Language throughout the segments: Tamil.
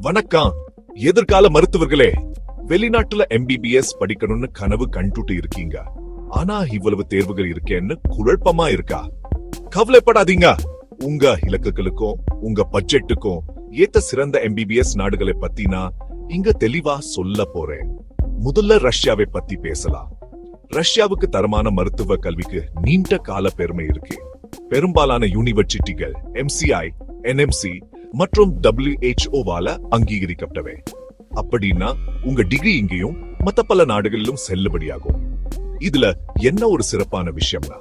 வணக்கம். எதிர்கால மருத்துவர்களே வெளிநாட்டுல எம்பிபிஎஸ் படிக்கணும்னு கனவு கண்டுட்டு இருக்கீங்க. ஆனா இவ்வளவு தேர்வுகள் இருக்கேன்னு குழப்பமா இருக்கா? கவலைப்படாதீங்க. உங்க இலக்குகளுக்கும் உங்க பட்ஜெட்டுக்கும் ஏத்த சிறந்த எம்பிபிஎஸ் நாடுகளை பத்தி நான் இங்க தெளிவா சொல்ல போறேன். முதல்ல ரஷ்யாவை பத்தி பேசலாம். ரஷ்யாவுக்கு தரமான மருத்துவ கல்விக்கு நீண்ட கால பெருமை இருக்கு. பெரும்பாலான யூனிவர்சிட்டிகள் எம்சிஐ என்எம்சி மற்றும் டபிள்யூஹெச்ஓவால அங்கீகரிக்கப்பட்டவை. அப்படின்னா உங்க டிகிரி இங்கேயும் மத்த பல நாடுகளிலும் செல்லுபடியாகும். இதுல என்ன ஒரு சிறப்பான விஷயம்னா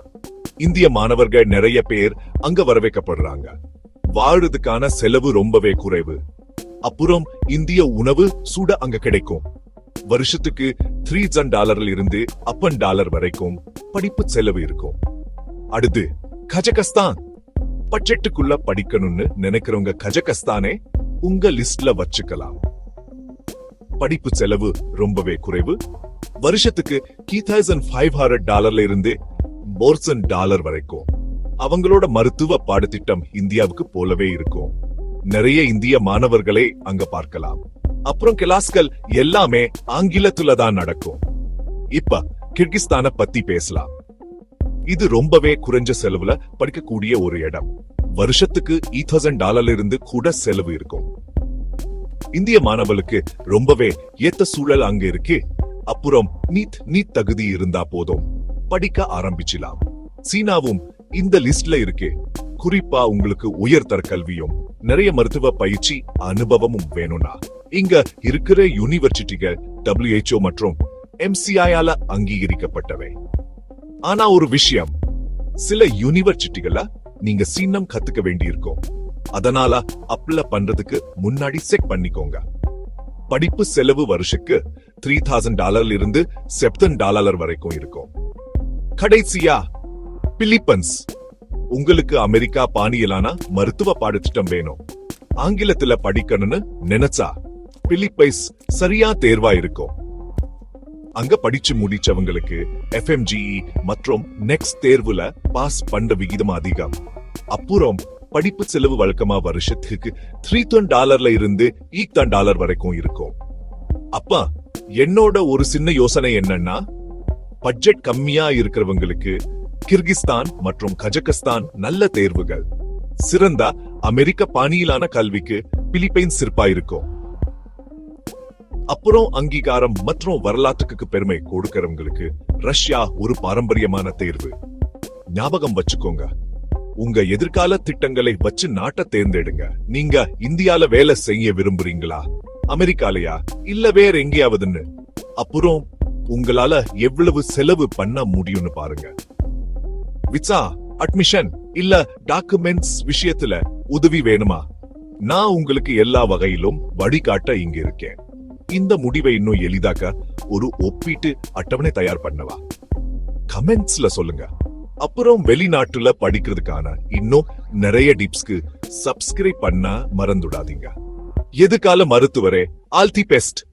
இந்திய மாணவர்கள் நிறைய பேர் அங்க வரவேற்கப்படுறாங்க. வாழுறதுக்கான செலவு ரொம்பவே குறைவு. அப்புறம் இந்திய உணவு சுட அங்க கிடைக்கும். வருஷத்துக்கு த்ரீ ஜன் டாலர்ல இருந்து அப்பன் டாலர் வரைக்கும் படிப்பு செலவு இருக்கும். அடுத்து கஜகஸ்தான். பட்ஜெட்டுக்குள்ள படிக்கணும்னு நினைக்கிறவங்க கஜகஸ்தானே உங்க லிஸ்ட்ல வச்சுக்கலாம். படிப்பு செலவு ரொம்பவே குறைவு. வருஷத்துக்கு த்ரீ தௌசண்ட் ஃபைவ் ஹண்ட்ரட் டாலர்ல இருந்து போர்சன் டாலர் வரைக்கும். அவங்களோட மருத்துவ பாடத்திட்டம் இந்தியாவுக்கு போலவே இருக்கும். நிறைய இந்திய மாணவர்களை அங்க பார்க்கலாம். அப்புறம் கிளாஸ்கள் எல்லாமே ஆங்கிலத்துல தான் நடக்கும். இப்ப கிர்கிஸ்தான பத்தி பேசலாம். இது ரொம்பவே குறைஞ்ச செலவுல படிக்கக்கூடிய ஒரு இடம். வருஷத்துக்கு தௌசண்ட் டாலர்ல இருந்து கூட செலவு இருக்கும். இந்திய மாணவர்களுக்கு ரொம்பவே ஏத்த சூழல் அங்க இருக்கு. அப்புறம் நீட் நீட் தகுதி இருந்தா போதும். படிக்க ஆரம்பிச்சலாம் சீனாவும் இந்த லிஸ்ட்ல இருக்கு. குறிப்பா உங்களுக்கு உயர்தர கல்வியும் நிறைய மருத்துவ பயிற்சி அனுபவமும் வேணும்னா. இங்க இருக்கிற யூனிவர்சிட்டிகள் டபிள்யூஹெச்ஓ மற்றும் MCI அங்கீகரிக்கப்பட்டவை. ஆனா ஒரு விஷயம். சில யூனிவர்சிட்டிகள நீங்க சீனம் கத்துக்க வேண்டியிருக்கும். அதனால அப்ளை பண்றதுக்கு முன்னாடி செக் பண்ணிக்கோங்க. படிப்பு செலவு வருஷத்துக்கு த்ரீ தௌசண்ட் டாலர்ல இருந்து செப்டன் டாலர் வரைக்கும் இருக்கும். கடைசியா பிலிப்பன்ஸ் உங்களுக்கு அமெரிக்கா பாணியிலான மருத்துவ பாடத்திட்டம் வேணும். ஆங்கிலத்துல படிக்கணும்னு நினைச்சா பிலிப்பைஸ் சரியா தேர்வா இருக்கும். அங்க படிச்சு முடிச்சவங்களுக்கு எஃப்எம்ஜிஇ மற்றும் நெக்ஸ்ட் தேர்வுல பாஸ் பண்ற விகிதம் அதிகம். அப்புறம் படிப்பு செலவு வழக்கமா வருஷத்துக்கு த்ரீ தன் டாலர்ல இருந்து ஈக்தான் டாலர் வரைக்கும் இருக்கும். அப்பா என்னோட ஒரு சின்ன யோசனை என்னன்னா பட்ஜெட் கம்மியா இருக்கிறவங்களுக்கு கிர்கிஸ்தான் மற்றும் கஜகஸ்தான் நல்ல தேர்வுகள். சிறந்த அமெரிக்க பாணியிலான கல்விக்கு பிலிப்பைன்ஸ் சிறப்பா இருக்கும். அப்புறம் அங்கீகாரம் மற்றும் வரலாற்றுக்கு பெருமை கொடுக்கிறவங்களுக்கு ரஷ்யா ஒரு பாரம்பரியமான தேர்வு. ஞாபகம் வச்சுக்கோங்க. உங்க எதிர்கால திட்டங்களை வச்சு நாட்டை தேர்ந்தெடுங்க. நீங்க இந்தியால வேலை செய்ய விரும்புறீங்களா? அமெரிக்காலயா? இல்ல வேற எங்கேயாவதுன்னு? அப்புறம் உங்களால எவ்வளவு செலவு பண்ண முடியும்னு பாருங்க. விசா அட்மிஷன் இல்ல டாக்குமெண்ட்ஸ் விஷயத்துல உதவி வேணுமா? நான் உங்களுக்கு எல்லா வகையிலும் வழிகாட்ட இங்க இருக்கேன். இந்த முடிவை இன்னும் எளிதாக்க ஒரு ஒப்பீட்டு அட்டவணை தயார் பண்ணவா? கமெண்ட்ஸ்ல சொல்லுங்க. அப்புறம் வெளிநாட்டுல படிக்கிறதுக்கான இன்னும் நிறைய டிப்ஸ்க்கு சப்ஸ்கிரைப் பண்ண மறந்துடாதீங்க. எதுகால மருத்துவரே ஆல்தி பெஸ்ட்